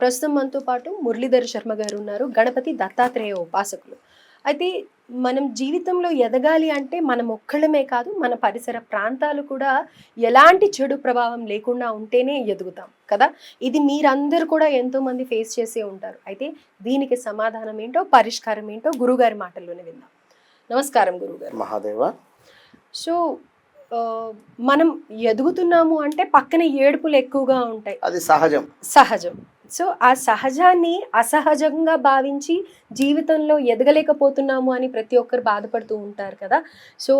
ప్రస్తుతం మనతో పాటు మురళీధర్ శర్మ గారు ఉన్నారు గణపతి దత్తాత్రేయ ఉపాసకులు. అయితే మనం జీవితంలో ఎదగాలి అంటే మనం ఒక్కళ్ళమే కాదు మన పరిసర ప్రాంతాలు కూడా ఎలాంటి చెడు ప్రభావం లేకుండా ఉంటేనే ఎదుగుతాం కదా? ఇది మీరందరూ కూడా ఎంతో మంది ఫేస్ చేసే ఉంటారు. అయితే దీనికి సమాధానం ఏంటో పరిష్కారం ఏంటో గురుగారి మాటల్లోనే విందాం. నమస్కారం గురుగారు. మహాదేవ. సో మనం ఎదుగుతున్నాము అంటే పక్కన ఏడుపులు ఎక్కువగా ఉంటాయి. అది సహజం. సహజం. సో ఆ సహజాన్ని అసహజంగా భావించి జీవితంలో ఎదగలేకపోతున్నాము అని ప్రతి ఒక్కరు బాధపడుతూ ఉంటారు కదా. సో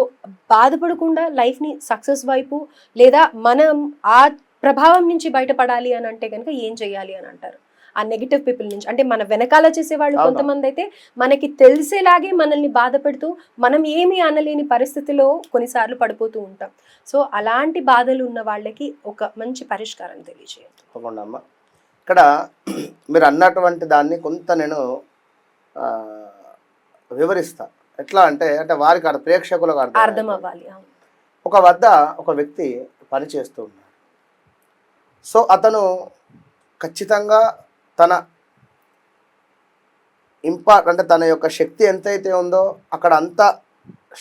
బాధపడకుండా లైఫ్ని సక్సెస్ వైపు లేదా మనం ఆ ప్రభావం నుంచి బయటపడాలి అని అంటే కనుక ఏం చేయాలి అని అంటారు? ఆ నెగిటివ్ పీపుల్ నుంచి అంటే మన వెనకాల చేసేవాళ్ళు. కొంతమంది అయితే మనకి తెలిసేలాగే మనల్ని బాధ పెడుతూ మనం ఏమీ అనలేని పరిస్థితిలో కొన్నిసార్లు పడిపోతూ ఉంటాం. సో అలాంటి బాధలు ఉన్న వాళ్ళకి ఒక మంచి పరిష్కారం తెలియజేయండి. ఇక్కడ మీరు అన్నటువంటి దాన్ని కొంత నేను వివరిస్తా. ఎట్లా అంటే అంటే వారికి అర్థం ప్రేక్షకులకు అర్థం అవ్వాలి. ఒక వద్ద ఒక వ్యక్తి పని చేస్తూ ఉన్నాడు. సో అతను ఖచ్చితంగా తన ఇంపార్ట్ అంటే తన యొక్క శక్తి ఎంతైతే ఉందో అక్కడ అంత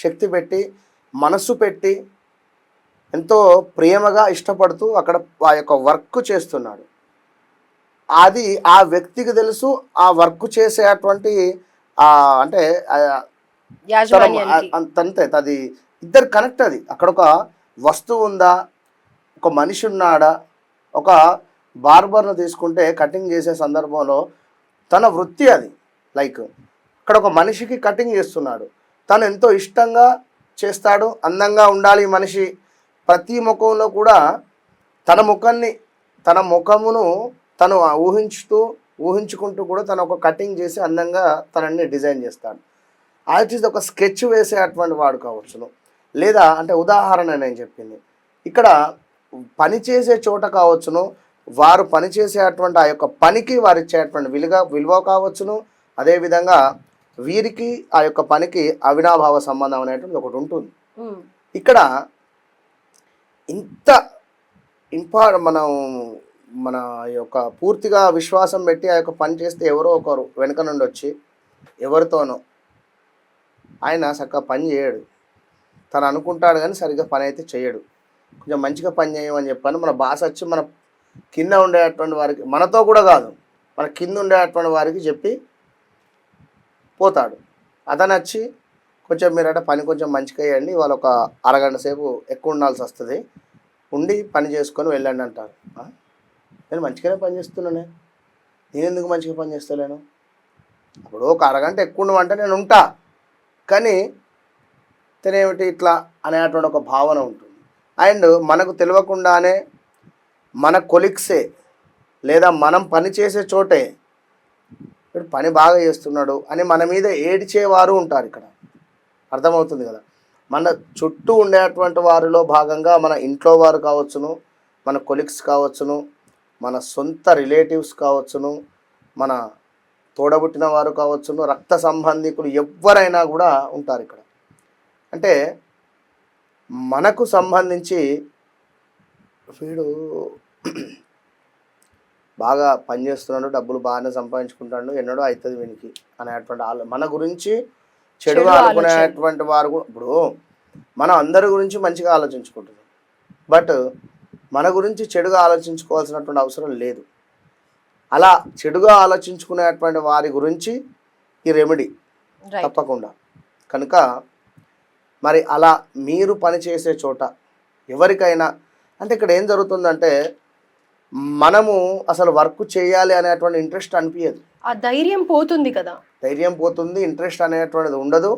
శక్తి పెట్టి మనసు పెట్టి ఎంతో ప్రేమగా ఇష్టపడుతూ అక్కడ ఆ యొక్క వర్క్ చేస్తున్నాడు. అది ఆ వ్యక్తికి తెలుసు ఆ వర్క్ చేసేటువంటి ఆ అంటే అంత- అది ఇద్దరు కనెక్ట్ అది. అక్కడ ఒక వస్తువు ఉందా ఒక మనిషి ఉన్నాడా ఒక బార్బర్ను తీసుకుంటే కటింగ్ చేసే సందర్భంలో తన వృత్తి అది. లైక్ ఇక్కడ ఒక మనిషికి కటింగ్ చేస్తున్నాడు. తను ఎంతో ఇష్టంగా చేస్తాడు అందంగా ఉండాలి మనిషి. ప్రతి ముఖంలో కూడా తన ముఖాన్ని తన ముఖమును తను ఊహించుతూ ఊహించుకుంటూ కూడా తను ఒక కటింగ్ చేసి అందంగా తనని డిజైన్ చేస్తాడు. ఇస్ ఒక స్కెచ్ వేసే అటువంటి వాడు కావచ్చును లేదా అంటే ఉదాహరణ నేను చెప్పింది. ఇక్కడ పని చేసే చోట కావచ్చును వారు పని చేసేటువంటి ఆ యొక్క పనికి వారు ఇచ్చేటువంటి విలువ విలువ కావచ్చును అదేవిధంగా వీరికి ఆ యొక్క పనికి అవినాభావ సంబంధం అనేటువంటి ఒకటి ఉంటుంది. ఇక్కడ ఇంత ఇంపా మనం మన యొక్క పూర్తిగా విశ్వాసం పెట్టి ఆ యొక్క పని చేస్తే ఎవరో ఒకరు వెనక నుండి వచ్చి ఎవరితోనో ఆయన చక్కగా పని చేయడు. తను అనుకుంటాడు కానీ సరిగ్గా పని అయితే చేయడు. కొంచెం మంచిగా పని చేయమని చెప్పాను. మన బాస్ వచ్చి మన కింద ఉండేటువంటి వారికి మనతో కూడా కాదు మన కింద ఉండేటువంటి వారికి చెప్పి పోతాడు. అతను వచ్చి కొంచెం మీరట పని కొంచెం మంచిగా వేయండి వాళ్ళు ఒక అరగంట సేపు ఎక్కువ ఉండాల్సి వస్తుంది. ఉండి పని చేసుకొని వెళ్ళండి అంటారు. నేను మంచిగానే పనిచేస్తున్నానే నేను ఎందుకు మంచిగా పని చేస్తలేను? ఇప్పుడు ఒక అరగంట ఎక్కువ ఉండమంటే నేను ఉంటా. కానీ తినేమిటి ఇట్లా అనేటువంటి ఒక భావన ఉంటుంది. అండ్ మనకు తెలియకుండానే మన కొలిక్సే లేదా మనం పని చేసే చోటే ఇప్పుడు పని బాగా చేస్తున్నాడు అని మన మీద ఏడిచేవారు ఉంటారు ఇక్కడ. అర్థమవుతుంది కదా? మన చుట్టూ ఉండేటువంటి వారిలో భాగంగా మన ఇంట్లో వారు కావచ్చును మన కొలిక్స్ కావచ్చును మన సొంత రిలేటివ్స్ కావచ్చును మన తోడబుట్టిన వారు కావచ్చును రక్త సంబంధికులు ఎవరైనా కూడా ఉంటారు ఇక్కడ. అంటే మనకు సంబంధించి వీడు బాగా పనిచేస్తున్నాడు డబ్బులు బాగానే సంపాదించుకుంటాడు ఎన్నడో అవుతుంది వీనికి అనేటువంటి ఆలో మన గురించి చెడుగా చెడు అనుకునేటువంటి వారు కూడా ఇప్పుడు మనం అందరి గురించి మంచిగా ఆలోచించుకుంటున్నాం. బట్ మన గురించి చెడుగా ఆలోచించుకోవాల్సినటువంటి అవసరం లేదు. అలా చెడుగా ఆలోచించుకునేటువంటి వారి గురించి ఈ రెమెడీ తప్పకుండా. కనుక మరి అలా మీరు పనిచేసే చోట ఎవరికైనా అంటే ఇక్కడ ఏం జరుగుతుందంటే మనము అసలు వర్క్ చేయాలి అనేటువంటి ఇంట్రెస్ట్ అనిపించదు ఆ ధైర్యం పోతుంది కదా. ధైర్యం పోతుంది ఇంట్రెస్ట్ అనేటువంటిది ఉండదు.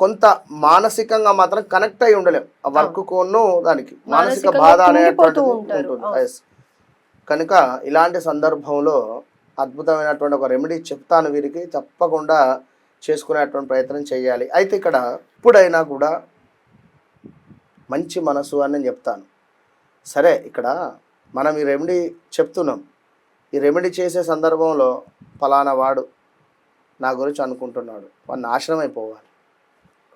కొంత మానసికంగా మాత్రం కనెక్ట్ అయి ఉండలేం. ఆ వర్క్ కొను దానికి మానసిక బాధ అనేటువంటిది. ఉంటుంది. కనుక ఇలాంటి సందర్భంలో అద్భుతమైనటువంటి ఒక రెమెడీ చెప్తాను వీరికి. తప్పకుండా చేసుకునేటువంటి ప్రయత్నం చేయాలి. అయితే ఇక్కడ ఎప్పుడైనా కూడా మంచి మనసు అని నేను చెప్తాను. సరే ఇక్కడ మనం ఈ రెమెడీ చెప్తున్నాం. ఈ రెమెడీ చేసే సందర్భంలో ఫలానా వాడు నా గురించి అనుకుంటున్నాడు. వాడు నాశనం అయిపోవాలి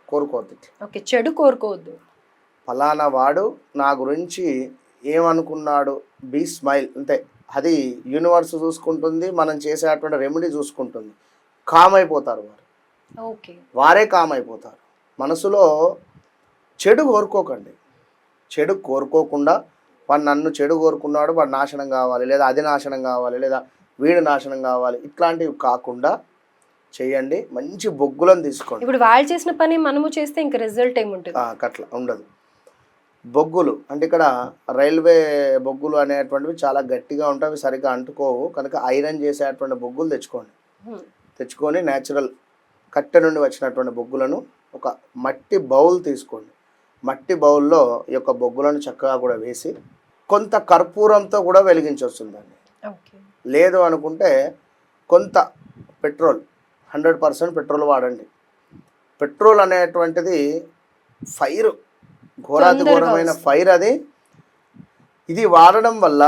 కోరుకోవద్దు. ఓకే చెడు కోరుకోవద్దు. ఫలానా వాడు నా గురించి ఏమనుకున్నాడు? Be smile. అంతే అది యూనివర్స్ చూసుకుంటుంది మనం చేసేటువంటి రెమెడీ చూసుకుంటుంది. కామ్ అయిపోతారు వారు. ఓకే. వారే కామ్ అయిపోతారు. మనసులో చెడు కోరుకోకండి. చెడు కోరుకోకుండా వాడు నన్ను చెడు కోరుకున్నాడు వాడు నాశనం కావాలి లేదా అది నాశనం కావాలి లేదా వీడు నాశనం కావాలి ఇట్లాంటివి కాకుండా చేయండి మంచి బొగ్గులను తీసుకోండి. ఇప్పుడు వాళ్ళు చేసిన పని మనము చేస్తే ఇంకా రిజల్ట్ ఏముంటుంది? ఆ, కట్ల ఉండదు. బొగ్గులు అంటే ఇక్కడ రైల్వే బొగ్గులు అనేటువంటివి చాలా గట్టిగా ఉంటాయి అవి సరిగ్గా అంటుకోవు. కనుక ఐరన్ చేసేటువంటి బొగ్గులు తెచ్చుకోండి. తెచ్చుకొని న్యాచురల్ కట్టె నుండి వచ్చినటువంటి బొగ్గులను ఒక మట్టి బౌల్ తీసుకోండి. మట్టి బౌల్లో ఈ యొక్క బొగ్గులను చక్కగా కూడా వేసి కొంత కర్పూరంతో కూడా వెలిగించవచ్చు దాన్ని లేదు అనుకుంటే కొంత పెట్రోల్ హండ్రెడ్ పర్సెంట్ పెట్రోల్ వాడండి. పెట్రోల్ అనేటువంటిది ఫైర్ ఘోరాతి ఘోరమైన. ఫైర్ అది. ఇది వాడడం వల్ల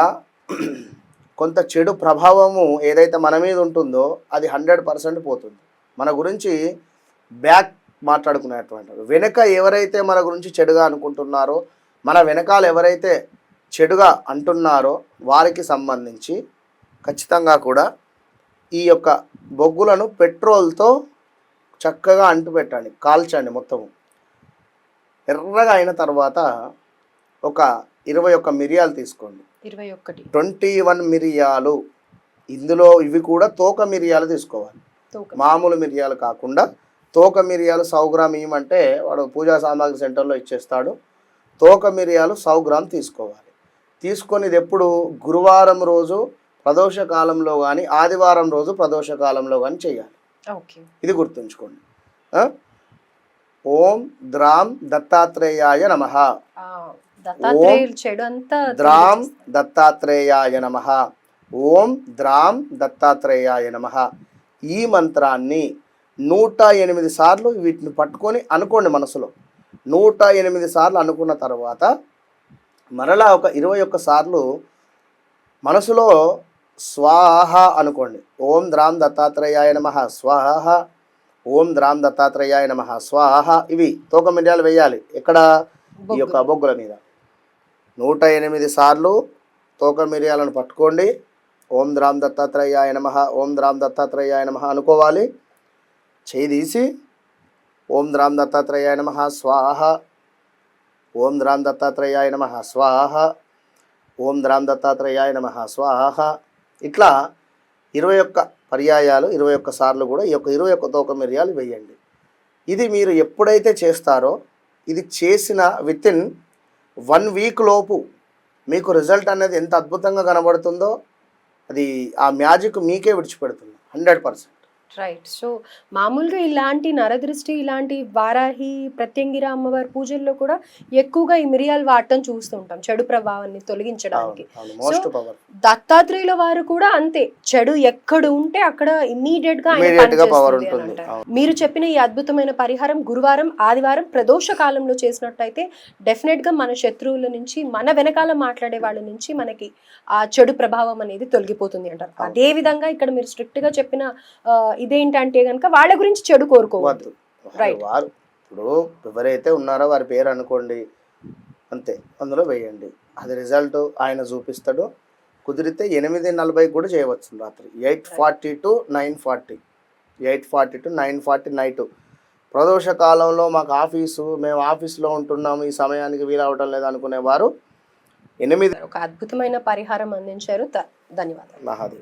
కొంత చెడు ప్రభావము ఏదైతే మన మీద ఉంటుందో అది హండ్రెడ్ పర్సెంట్ పోతుంది. మన గురించి బ్యాక్ మాట్లాడుకునేటువంటి వెనక ఎవరైతే మన గురించి చెడుగా అనుకుంటున్నారో మన వెనకాల ఎవరైతే చెడుగా అంటున్నారో వారికి సంబంధించి ఖచ్చితంగా కూడా ఈ యొక్క బొగ్గులను పెట్రోల్తో చక్కగా అంటుపెట్టండి కాల్చండి మొత్తం ఎర్రగా అయిన తర్వాత ఒక ఇరవై ఒక్క మిరియాలు తీసుకోండి. ఇరవై ఒక్కటి. ట్వంటీ వన్ మిరియాలు. ఇందులో ఇవి కూడా తోక మిరియాలు తీసుకోవాలి. మామూలు మిరియాలు కాకుండా తోక మిరియాలు సౌ గ్రామ్ ఇవ్వమంటే వాడు పూజా సామాగ్రి సెంటర్లో ఇచ్చేస్తాడు. తోక మిరియాలు సౌ గ్రామ్ తీసుకోవాలి. తీసుకొని ఇది ఎప్పుడు? గురువారం రోజు ప్రదోష కాలంలో కానీ ఆదివారం రోజు ప్రదోష కాలంలో కానీ చేయాలి. ఓకే. ఇది గుర్తుంచుకోండి? ఓం ద్రాం దత్తాత్రేయాయ నమ. ఆ, దత్తాత్రేయులు చెడు అంతా ద్రాం దత్తాత్రేయాయ నమ. ఓం ద్రాం దత్తాత్రేయాయ నమ. ఈ మంత్రాన్ని నూట ఎనిమిది సార్లు వీటిని పట్టుకొని అనుకోండి మనసులో. నూట ఎనిమిది సార్లు అనుకున్న తర్వాత మరలా ఒక ఇరవై ఒక్క సార్లు మనసులో స్వాహ అనుకోండి. ఓం ద్రాం దత్తాత్రేయాయ నమ స్వాహ. ఓం ద్రాం దత్తాత్రేయాయ నమ స్వాహ. ఇవి తోక మిరియాలు వేయాలి. ఎక్కడ? ఈ యొక్క బొగ్గులు. బొగ్గుల మీద. నూట ఎనిమిది సార్లు తోక మిరియాలను పట్టుకోండి. ఓం ద్రాం దత్తాత్రేయాయ నమ ఓం ద్రాం దత్తాత్రేయాయ నమ అనుకోవాలి. చేయి తీసి ఓం ద్రాం దత్తాత్రేయాయ నమ స్వాహ. ఓం ద్రాం దత్తాత్రేయాయ నమ స్వాహ. ఓం ద్రాం దత్తాత్రేయాయ నమ స్వాహ. ఇట్లా ఇరవై ఒక్క పర్యాయాలు ఇరవై ఒక్క సార్లు కూడా ఈ యొక్క ఇరవై ఒక్క తోక మిరియాలు వేయండి. ఇది మీరు ఎప్పుడైతే చేస్తారో ఇది చేసిన విత్ ఇన్ వన్ వీక్ లోపు మీకు రిజల్ట్ అనేది ఎంత అద్భుతంగా కనబడుతుందో అది ఆ మ్యాజిక్ మీకే విడిచిపెడుతుంది హండ్రెడ్ పర్సెంట్ రైట్ సో మామూలుగా ఇలాంటి నరదృష్టి ఇలాంటి వారాహి ప్రత్యంగిర అమ్మవారి పూజల్లో కూడా ఎక్కువగా ఈ మిరియాలు వాడటం చూస్తూ ఉంటాం చెడు ప్రభావాన్ని తొలగించడానికి. పవర్ దత్తాత్రేయుల వారు కూడా అంతే చెడు ఎక్కడ ఉంటే అక్కడ ఇమ్మీడియట్గా. మీరు చెప్పిన ఈ అద్భుతమైన పరిహారం గురువారం ఆదివారం ప్రదోష కాలంలో చేసినట్టయితే డెఫినెట్గా మన శత్రువుల నుంచి మన వెనకాల మాట్లాడే వాళ్ళ నుంచి మనకి ఆ చెడు ప్రభావం అనేది తొలగిపోతుంది అంటారు. అదే విధంగా ఇక్కడ మీరు స్ట్రిక్ట్గా చెప్పిన ఇదేంటంటే గనుక వాళ్ళ గురించి చెడు కోరుకోవద్దు. వారు ఇప్పుడు ఎవరైతే ఉన్నారో వారి పేరు అనుకోండి అంతే అందులో వేయండి. అది రిజల్ట్ ఆయన చూపిస్తాడు. కుదిరితే ఎనిమిది నలభై కూడా చేయవచ్చు రాత్రి. Eight forty to nine forty eight forty to nine forty night ప్రదోష కాలంలో మాకు ఆఫీసు మేము ఆఫీస్లో ఉంటున్నాము ఈ సమయానికి వీలవటం లేదు అనుకునేవారు. ఎనిమిది ఒక అద్భుతమైన పరిహారం అందించారు. ధన్యవాదాలు. మహాదేవ్.